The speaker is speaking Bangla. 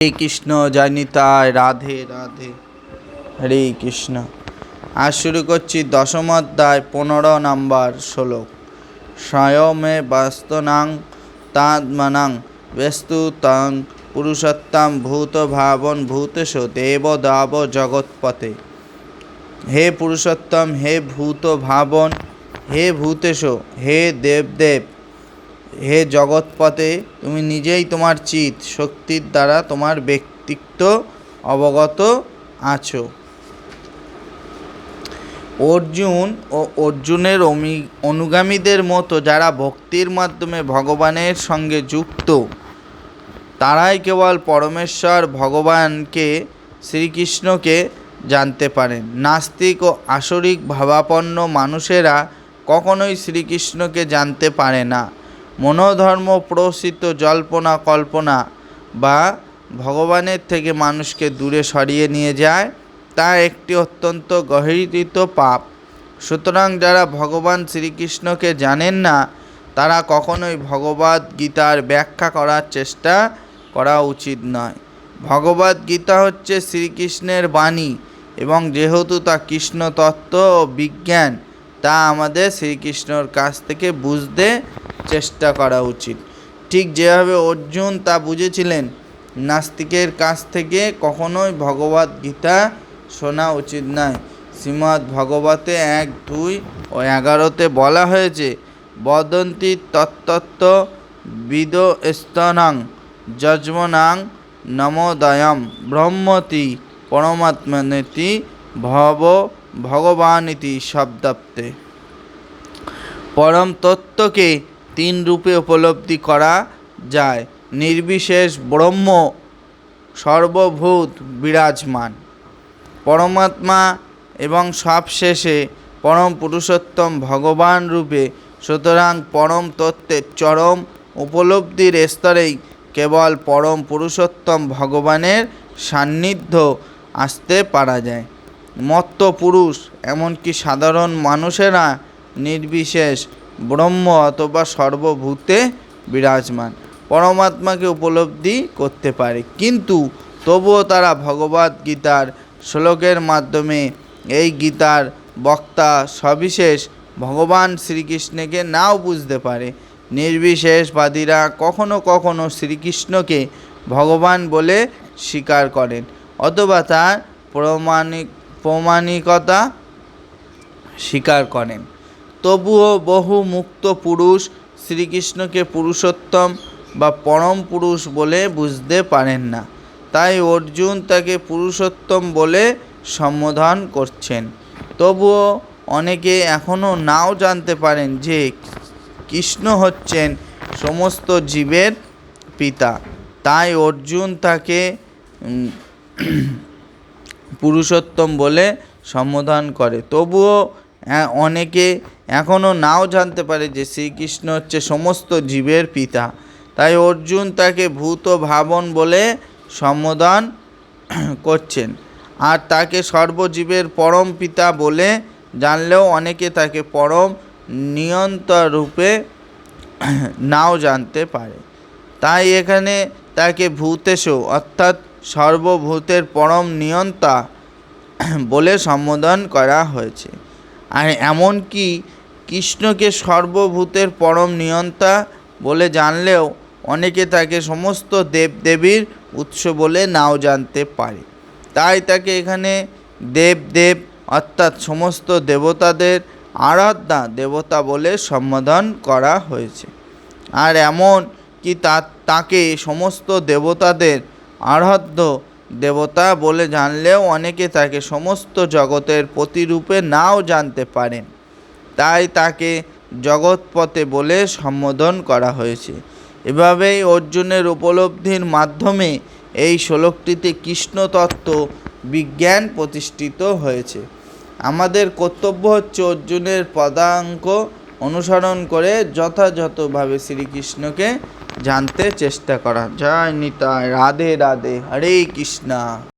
হরে কৃষ্ণ জানিতায় রাধে রাধে। হরে কৃষ্ণ। আজ শুরু করছি দশম অধ্যায়, পনেরো নাম্বার শ্লোক। স্বয়মে বাস্তনাং তাৎমানাং বেস্তু তং, পুরুষোত্তম ভূত ভাবন ভূতেশ দেব দাব জগৎপতে। হে পুরুষোত্তম, হে ভূত ভাবন, হে ভূতেশ হে দেবদেব হে জগৎপতে তুমি নিজেই তোমার চিত শক্তির দ্বারা তোমার ব্যক্তিত্ব অবগত আছো। অর্জুন ও অর্জুনের অনুগামীদের মতো যারা ভক্তির মাধ্যমে ভগবানের সঙ্গে যুক্ত, তারাই কেবল পরমেশ্বর ভগবানকে, শ্রীকৃষ্ণকে জানতে পারেন। নাস্তিক ও আসরিক ভাবাপন্ন মানুষেরা কখনোই শ্রীকৃষ্ণকে জানতে পারে না। মনোধর্ম প্রসিত জল্পনা কল্পনা বা ভগবানের থেকে মানুষকে দূরে সরিয়ে নিয়ে যায়, তা একটি অত্যন্ত গহীরিত পাপ। সুতরাং যারা ভগবান শ্রীকৃষ্ণকে জানেন না, তারা কখনোই ভগবদ গীতার ব্যাখ্যা করার চেষ্টা করা উচিত নয়। ভগবদ গীতা হচ্ছে শ্রীকৃষ্ণের বাণী এবং যেহেতু তা কৃষ্ণ তত্ত্ব ও বিজ্ঞান, তা আমাদের শ্রীকৃষ্ণর কাছ থেকে বুঝতে চেষ্টা করা উচিত। ঠিক যেভাবে অর্জুন তা বুঝেছিলেন, নাস্তিকের কাছ থেকে কখনোই ভগবদ গীতা শোনা উচিত নয়। শ্রীমদ্ ভগবতে এক, দুই ও এগারোতে বলা হয়েছে, বদন্তি তত্তত্ত্ব বিদ স্তনাং যজমনাং নমোদয়ম ব্রহ্মতি পরমাত্মনেতি ভব ভগবানিতি শব্দাপ্তে পরম তত্ত্বকে তিন রূপে উপলব্ধি করা যায়। নির্বিশেষ ব্রহ্ম সর্বভূত বিরাজমান। পরমাত্মা এবং সবশেষে পরম পুরুষোত্তম ভগবান রূপে সুতরাং পরম তত্ত্বের চরম উপলব্ধির স্তরেই কেবল পরম পুরুষোত্তম ভগবানের সান্নিধ্য আসতে পারা যায়। মত্ত পুরুষ, এমনকি সাধারণ মানুষেরা নির্বিশেষ ব্রহ্ম অথবা সর্বভূতে বিরাজমান, পরমাত্মাকে উপলব্ধি করতে পারে। কিন্তু তবুও তারা ভগবদ গীতার শ্লোকের মাধ্যমে এই গীতার বক্তা সবিশেষ ভগবান শ্রীকৃষ্ণকে নাও বুঝতে পারে। নির্বিশেষবাদীরা কখনো কখনো শ্রীকৃষ্ণকে ভগবান বলে স্বীকার করেন, অথবা তার প্রমাণিক প্রমাণিকতা স্বীকার করেন। তবুও বহু মুক্ত পুরুষ শ্রীকৃষ্ণকে পুরুষোত্তম বা পরম পুরুষ বলে বুঝতে পারেন না। তাই অর্জুন তাকে পুরুষোত্তম বলে সম্বোধন করছেন। তবুও অনেকে এখনও নাও জানতে পারেন যে কৃষ্ণ হচ্ছেন সমস্ত জীবের পিতা। তাই অর্জুন তাকে পুরুষোত্তম বলে সম্বোধন করে। তবুও অনেকে এখনও নাও জানতে পারে যে শ্রীকৃষ্ণ হচ্ছে সমস্ত জীবের পিতা। তাই অর্জুন তাকে ভূত ভাবন বলে সম্বোধন করছেন। আর তাকে সর্বজীবের পরম পিতা বলে জানলেও অনেকে তাকে পরম নিয়ন্ত্রণ রূপে নাও জানতে পারে। তাই এখানে তাকে ভূতেশ, অর্থাৎ সর্বভূতের পরম নিয়ন্তা বলে সম্বোধন করা হয়েছে। আর এমনকি কৃষ্ণকে সর্বভূতের পরম নিয়ন্তা বলে জানলেও অনেকে তাকে সমস্ত দেবদেবীর উৎস বলে নাও জানতে পারে। তাই তাকে এখানে দেবদেব অর্থাৎ সমস্ত দেবতাদের আরাধ্যা দেবতা বলে সম্বোধন করা হয়েছে। আর এমন কি তা, তাকে সমস্ত দেবতাদের আরাধ্য দেবতা বলে জানলেও অনেকে তাকে সমস্ত জগতের প্রতিরূপে নাও জানতে পারেন। তাই তাকে জগৎপথে বলে সম্বোধন করা হয়েছে। এভাবেই অর্জুনের উপলব্ধির মাধ্যমে এই শ্লোকটিতে কৃষ্ণ তত্ত্ব বিজ্ঞান প্রতিষ্ঠিত হয়েছে। আমাদের কর্তব্য হচ্ছে অর্জুনের পদাঙ্ক অনুসরণ করে যথাযথভাবে শ্রীকৃষ্ণকে জানতে চেষ্টা করা। জয় নিতাই রাধে রাধে হরে কৃষ্ণা।